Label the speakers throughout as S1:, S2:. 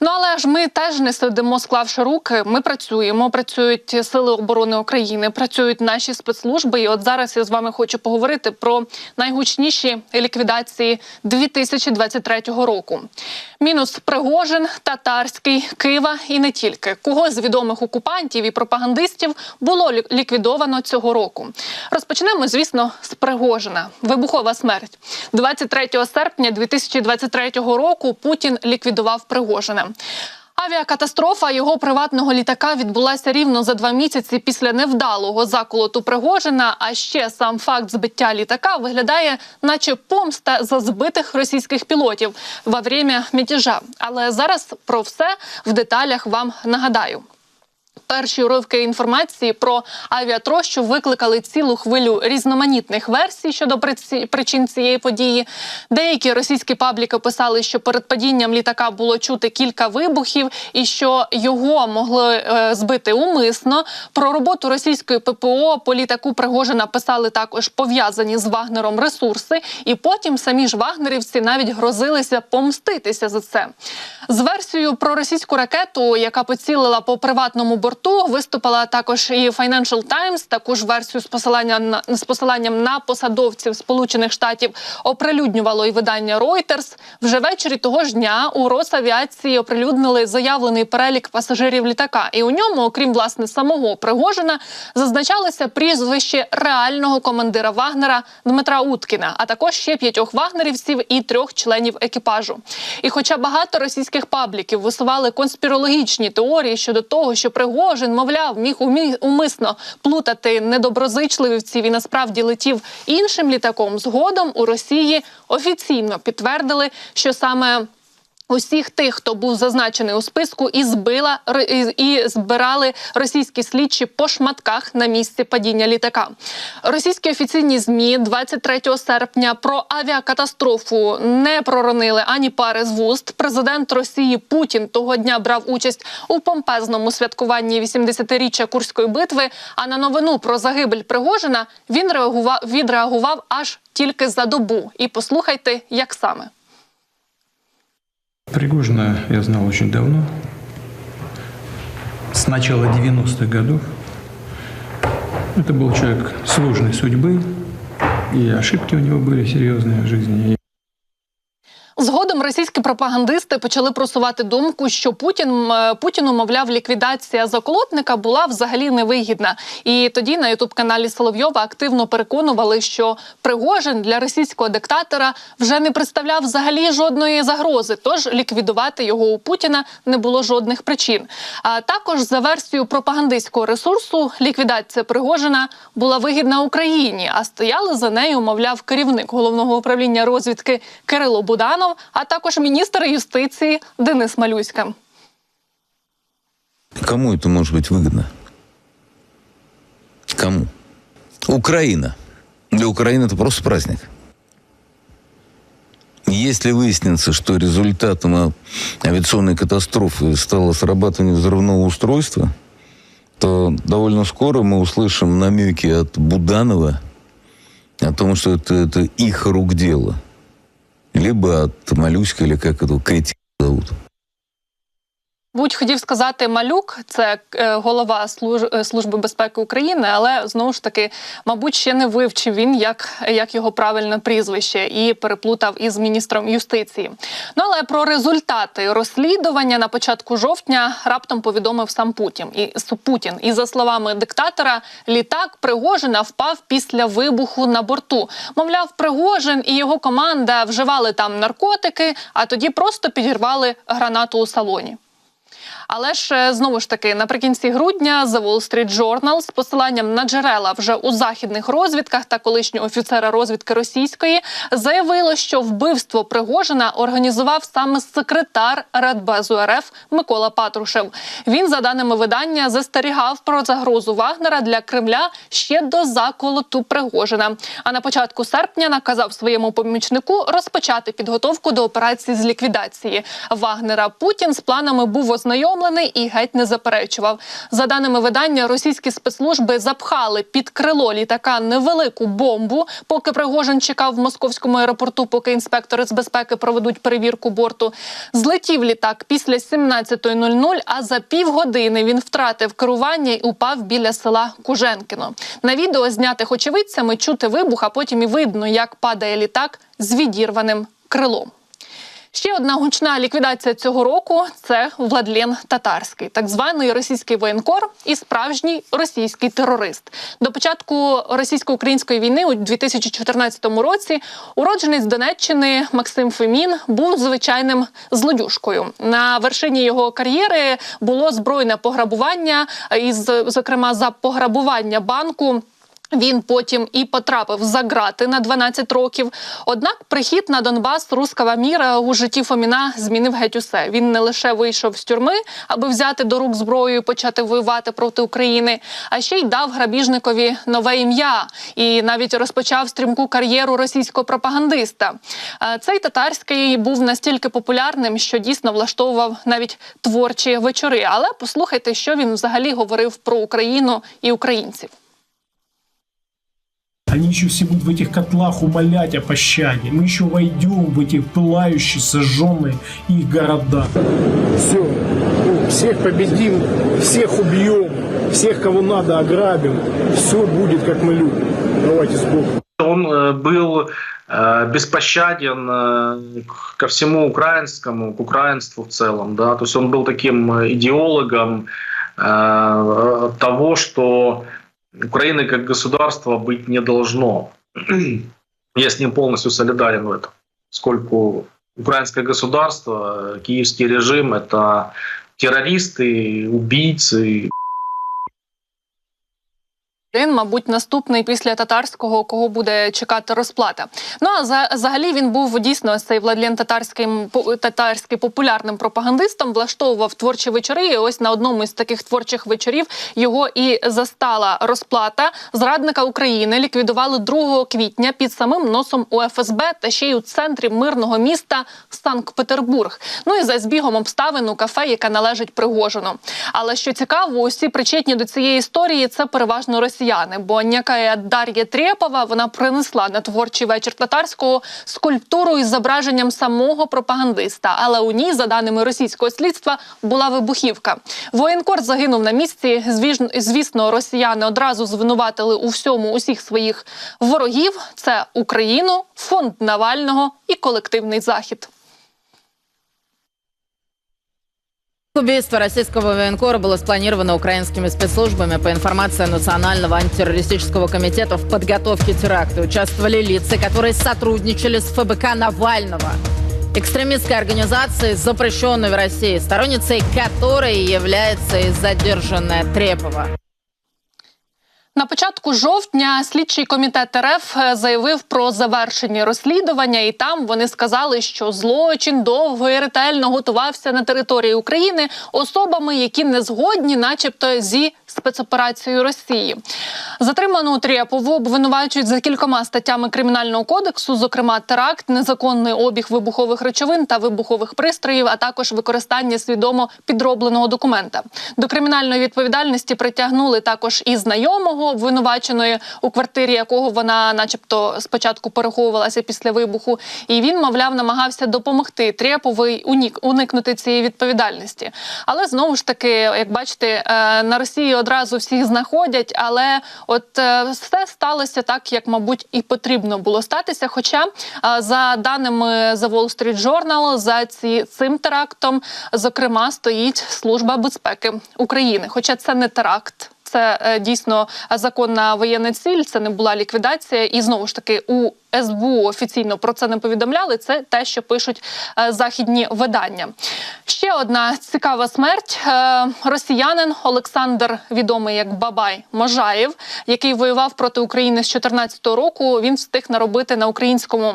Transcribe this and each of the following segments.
S1: Ну але ж ми теж не сидимо, склавши руки. Ми працюємо. Працюють сили оборони України, працюють наші спецслужби. І от зараз я з вами хочу поговорити про найгучніші ліквідації 2023 року. Мінус Пригожин, Татарський, Кива і не тільки кого з відомих окупантів і пропагандистів було лі- ліквідовано цього року. Розпочнемо, звісно, з Пригожина. Вибухова смерть 23 серпня 2023 року. Путін ліквідував Пригожина. Авіакатастрофа його приватного літака відбулася рівно за два місяці після невдалого заколоту Пригожина. А ще сам факт збиття літака виглядає, наче помста за збитих російських пілотів во время мятежа. Але зараз про все в деталях вам нагадаю. Перші уривки інформації про авіатрощу викликали цілу хвилю різноманітних версій щодо причин цієї події. Деякі російські пабліки писали, що перед падінням літака було чути кілька вибухів, і що його могли е, збити умисно. Про роботу російської ППО по літаку Пригожина писали також пов'язані з Вагнером ресурси, і потім самі ж вагнерівці навіть грозилися помститися за це. З версією про російську ракету, яка поцілила по приватному борту, виступила також і Financial Times. Таку ж версію з посиланням на з посиланням на посадовців Сполучених Штатів оприлюднювало і видання Reuters. Вже ввечері того ж дня у Росавіації оприлюднили заявлений перелік пасажирів літака, і у ньому, окрім власне самого Пригожина, зазначалося прізвище реального командира Вагнера Дмитра Уткіна, а також ще п'ятьох вагнерівців і трьох членів екіпажу. І хоча багато російських пабліків висували конспірологічні теорії щодо того, що Пригожин, мовляв, міг умисно плутати недоброзичливців і насправді летів іншим літаком, згодом у Росії офіційно підтвердили, що саме Усіх тих, хто був зазначений у списку, і збила і збирали російські слідчі по шматках на місці падіння літака. Російські офіційні змі 23 серпня про авіакатастрофу не проронили ані пари з вуст. Президент Росії Путін того дня брав участь у помпезному святкуванні 80-річчя Курської битви. А на новину про загибель Пригожина він реагував відреагував аж тільки за добу. І послухайте, як саме.
S2: Пригожина я знал очень давно, с начала 90-х годов. Это был человек сложной судьбы, и ошибки у него были серьезные в жизни.
S1: Згодом російські пропагандисти почали просувати думку, що Путін е, Путіну, мовляв, ліквідація заколотника була взагалі невигідна. І тоді на ютуб-каналі Соловйова активно переконували, що Пригожин для російського диктатора вже не представляв взагалі жодної загрози. Тож ліквідувати його у Путіна не було жодних причин. А також за версією пропагандистського ресурсу, ліквідація Пригожина була вигідна Україні, а стояли за нею, мовляв, керівник головного управління розвідки Кирило Буданов, а також міністр юстиції Денис Малюська.
S3: Кому это может быть выгодно? Кому? Украина. Для Украины это просто праздник. Если выяснится, что результатом а, авиационной катастрофы стало срабатывание взрывного устройства, то довольно скоро мы услышим намеки от Буданова о том, что это, это их рук дело. Либо от Малюська, или как эту зовут.
S1: Будь хотів сказати Малюк, це е, голова е, служби безпеки України, але знову ж таки, мабуть, ще не вивчив він, як, як його правильне прізвище, і переплутав із міністром юстиції. Ну але про результати розслідування на початку жовтня раптом повідомив сам Путін. І с- Путін. І за словами диктатора, літак Пригожина впав після вибуху на борту. Мовляв, Пригожин і його команда вживали там наркотики, а тоді просто підірвали гранату у салоні. Але ж е, знову ж таки наприкінці грудня The Wall Street Journal з посиланням на джерела вже у західних розвідках та колишнього офіцера розвідки російської заявило, що вбивство Пригожина організував саме секретар Радбезу РФ Микола Патрушев. Він, за даними видання, застерігав про загрозу Вагнера для Кремля ще до заколоту Пригожина. А на початку серпня наказав своєму помічнику розпочати підготовку до операції з ліквідації Вагнера. Путін з планами був ознайомлений усвідомлений і геть не заперечував. За даними видання, російські спецслужби запхали під крило літака невелику бомбу, поки Пригожин чекав в московському аеропорту, поки інспектори з безпеки проведуть перевірку борту. Злетів літак після 17.00, а за півгодини він втратив керування і упав біля села Куженкіно. На відео знятих очевидцями чути вибух, а потім і видно, як падає літак з відірваним крилом. Ще одна гучна ліквідація цього року це Владлен Татарський, так званий російський воєнкор і справжній російський терорист. До початку російсько-української війни у 2014 році уродженець Донеччини Максим Фемін був звичайним злодюшкою. На вершині його кар'єри було збройне пограбування, із зокрема за пограбування банку. Він потім і потрапив за грати на 12 років. Однак прихід на Донбас рускава міра у житті Фоміна змінив геть усе. Він не лише вийшов з тюрми, аби взяти до рук зброю і почати воювати проти України, а ще й дав грабіжникові нове ім'я і навіть розпочав стрімку кар'єру російського пропагандиста. Цей татарський був настільки популярним, що дійсно влаштовував навіть творчі вечори. Але послухайте, що він взагалі говорив про Україну і українців.
S4: Они еще все будут в этих котлах умолять о пощаде. Мы еще войдем в эти пылающие, сожженные их города. Все, всех победим, всех убьем, всех, кого надо, ограбим. Все будет, как мы любим. Давайте с Богом.
S5: Он э, был э, беспощаден э, ко всему украинскому, к украинству в целом, да, то есть он был таким идеологом того, что Украины как государства быть не должно. Я с ним полностью солидарен в этом, поскольку украинское государство, киевский режим — это террористы, убийцы,
S1: Він, мабуть, наступний після татарського, кого буде чекати розплата. Ну а за взагалі він був дійсно цей Владлен татарським татарський популярним пропагандистом, влаштовував творчі вечори. І ось на одному із таких творчих вечорів його і застала розплата. Зрадника України ліквідували 2 квітня під самим носом у ФСБ та ще й у центрі мирного міста Санкт-Петербург. Ну і за збігом обставин у кафе, яке належить Пригожину. Але що цікаво, усі причетні до цієї історії це переважно росіяни. Бо някая Дар'я Трєпова вона принесла на творчий вечір татарського скульптуру із зображенням самого пропагандиста. Але у ній, за даними російського слідства, була вибухівка. Воєнкор загинув на місці. Звісно, росіяни одразу звинуватили у всьому усіх своїх ворогів. Це Україну, фонд Навального і колективний захід.
S6: Убийство российского военкора было спланировано украинскими спецслужбами. По информации Национального антитеррористического комитета в подготовке теракта участвовали лица, которые сотрудничали с ФБК Навального. Экстремистской организацией, запрещенной в России, сторонницей которой является и задержанная Трепова.
S1: На початку жовтня слідчий комітет РФ е, заявив про завершення розслідування, і там вони сказали, що злочин довго і ретельно готувався на території України особами, які не згодні, начебто, зі спецоперацією Росії. Затриману Трєпову обвинувачують за кількома статтями кримінального кодексу, зокрема теракт, незаконний обіг вибухових речовин та вибухових пристроїв, а також використання свідомо підробленого документа. До кримінальної відповідальності притягнули також і знайомого обвинуваченої, у квартирі якого вона, начебто, спочатку переховувалася після вибуху. І він, мовляв, намагався допомогти Трєповій унік уникнути цієї відповідальності. Але знову ж таки, як бачите, е, на Росії одразу всіх знаходять, але от е, все сталося так, як, мабуть, і потрібно було статися. Хоча, е, за даними The Wall Street Journal, за ці, цим терактом, зокрема, стоїть Служба безпеки України. Хоча це не теракт. Це е, дійсно законна воєнна ціль, це не була ліквідація. І знову ж таки у СБУ офіційно про це не повідомляли. Це те, що пишуть е, західні видання. Ще одна цікава смерть. Е, росіянин Олександр, відомий як Бабай Можаєв, який воював проти України з 2014 року. Він встиг наробити на українському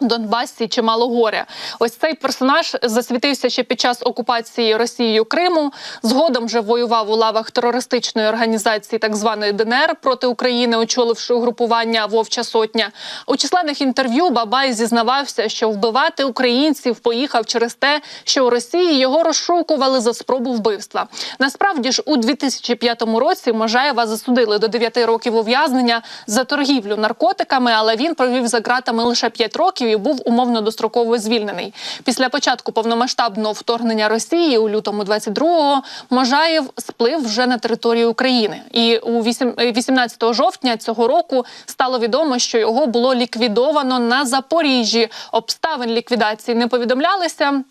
S1: Донбасі чимало горя. Ось цей персонаж засвітився ще під час окупації Росією Криму. Згодом вже воював у лавах терористичної організації так званої ДНР проти України, очоливши угрупування Вовча Сотня. У численних інтерв'ю Бабай зізнавався, що вбивати українців поїхав через те, що у Росії його розшукували за спробу вбивства. Насправді ж у 2005 році Можаєва засудили до 9 років ув'язнення за торгівлю наркотиками, але він провів за ґратами лише 5 років і був умовно достроково звільнений. Після початку повномасштабного вторгнення Росії у лютому 22-го Можаєв сплив вже на територію України. І у 8 18 жовтня цього року стало відомо, що його було ліквідовано на Запоріжжі. Обставин ліквідації не повідомлялися.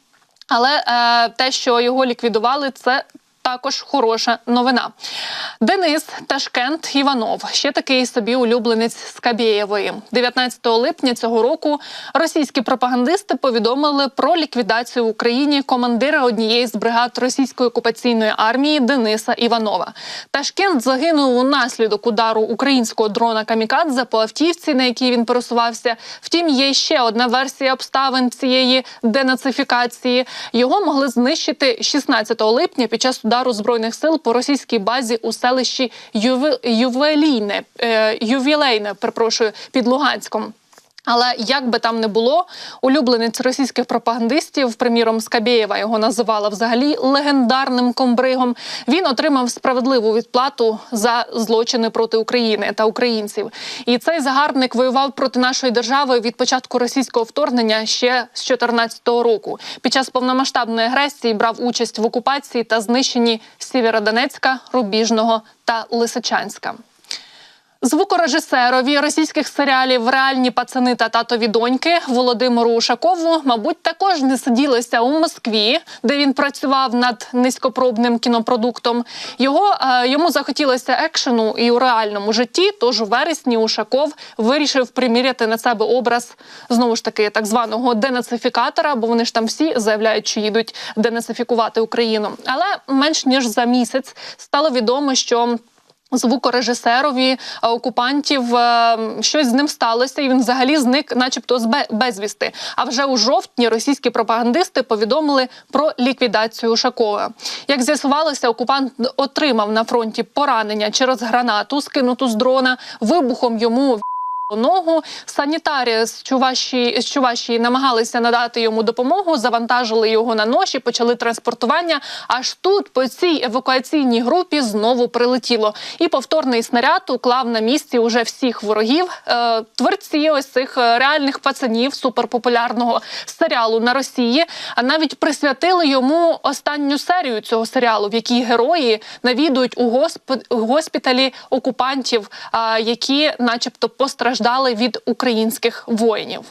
S1: Але е, те, що його ліквідували, це також хороша новина. Денис Ташкент Іванов, ще такий собі улюбленець Скабєєвої. 19 липня цього року російські пропагандисти повідомили про ліквідацію в Україні командира однієї з бригад російської окупаційної армії Дениса Іванова. Ташкент загинув унаслідок удару українського дрона Камікадзе по автівці, на якій він пересувався. Втім, є ще одна версія обставин цієї денацифікації. Його могли знищити 16 липня під час удару збройних сил по російській базі у селищі Юве... Ювелійне, е, Ювілейне, перепрошую, під Луганськом. Але як би там не було, улюбленець російських пропагандистів, приміром Скабєєва його називала взагалі легендарним комбригом. Він отримав справедливу відплату за злочини проти України та українців. І цей загарбник воював проти нашої держави від початку російського вторгнення ще з 2014 року. Під час повномасштабної агресії брав участь в окупації та знищенні Сєвєродонецька, Рубіжного та Лисичанська. Звукорежисерові російських серіалів Реальні пацани та татові доньки Володимиру Ушакову, мабуть, також не сиділося у Москві, де він працював над низькопробним кінопродуктом. Його е, йому захотілося екшену і у реальному житті. Тож у вересні Ушаков вирішив приміряти на себе образ знову ж таки так званого денацифікатора, бо вони ж там всі заявляють, що їдуть денацифікувати Україну. Але менш ніж за місяць стало відомо, що звукорежисерові е, окупантів е, щось з ним сталося, і він взагалі зник, начебто, з безвісти. А вже у жовтні російські пропагандисти повідомили про ліквідацію Ушакова. Як з'ясувалося, окупант отримав на фронті поранення через гранату, скинуту з дрона. Вибухом йому Ногу санітарі з Чувашії, з Чувашії намагалися надати йому допомогу, завантажили його на ноші, почали транспортування. Аж тут по цій евакуаційній групі знову прилетіло. І повторний снаряд уклав на місці уже всіх ворогів. Е, творці ось цих е, реальних пацанів суперпопулярного серіалу на Росії. А навіть присвятили йому останню серію цього серіалу, в якій герої навідують у госп- госпіталі окупантів, а, які, начебто, постраждали від українських воїнів.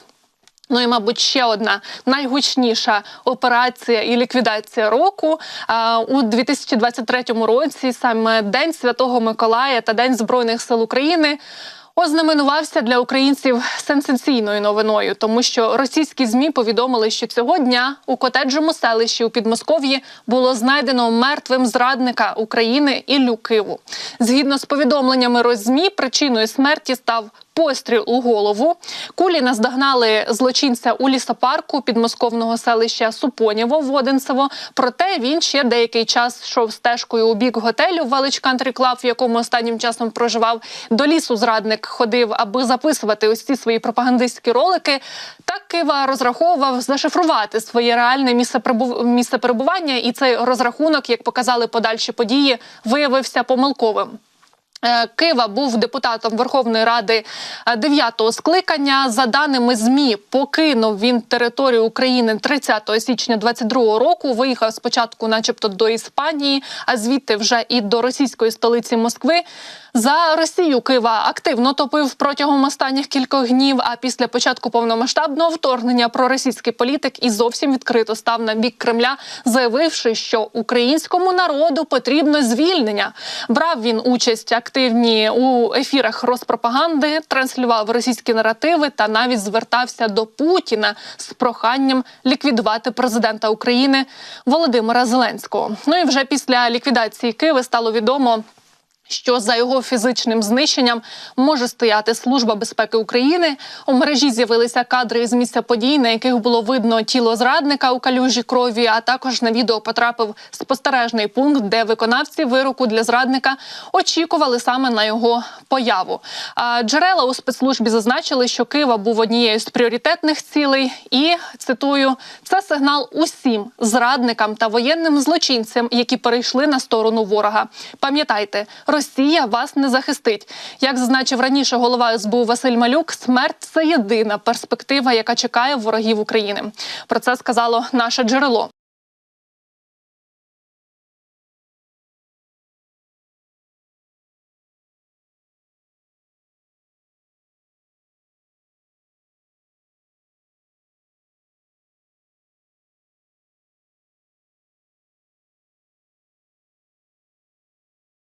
S1: Ну і, мабуть, ще одна найгучніша операція і ліквідація року у 2023 році. Саме День Святого Миколая та День Збройних сил України. Ознаменувався для українців сенсаційною новиною, тому що російські змі повідомили, що цього дня у котеджому селищі у Підмосков'ї було знайдено мертвим зрадника України Іллю Киву. Згідно з повідомленнями Розмі, причиною смерті став постріл у голову. Кулі наздогнали злочинця у лісопарку підмосковного селища Супонєво Воденцево. Проте він ще деякий час йшов стежкою у бік готелю Велич Country Club, в якому останнім часом проживав. До лісу зрадник ходив, аби записувати ось ці свої пропагандистські ролики. Так Кива розраховував зашифрувати своє реальне місце місце перебування, і цей розрахунок, як показали подальші події, виявився помилковим. Е, Кива був депутатом Верховної Ради е, дев'ятого скликання. За даними змі, покинув він територію України 30 січня 22 року. Виїхав спочатку, начебто, до Іспанії, а звідти вже і до російської столиці Москви. За Росію Кива активно топив протягом останніх кількох днів. А після початку повномасштабного вторгнення проросійський політик і зовсім відкрито став на бік Кремля, заявивши, що українському народу потрібно звільнення. Брав він участь активні у ефірах розпропаганди, транслював російські наративи та навіть звертався до Путіна з проханням ліквідувати президента України Володимира Зеленського. Ну і вже після ліквідації Києва стало відомо що за його фізичним знищенням може стояти служба безпеки України. У мережі з'явилися кадри з місця подій, на яких було видно тіло зрадника у калюжі крові. А також на відео потрапив спостережний пункт, де виконавці вироку для зрадника очікували саме на його появу. А джерела у спецслужбі зазначили, що Києва був однією з пріоритетних цілей, і цитую: це сигнал усім зрадникам та воєнним злочинцям, які перейшли на сторону ворога. Пам'ятайте, Росія вас не захистить. Як зазначив раніше голова СБУ Василь Малюк, смерть це єдина перспектива, яка чекає ворогів України. Про це сказало наше джерело.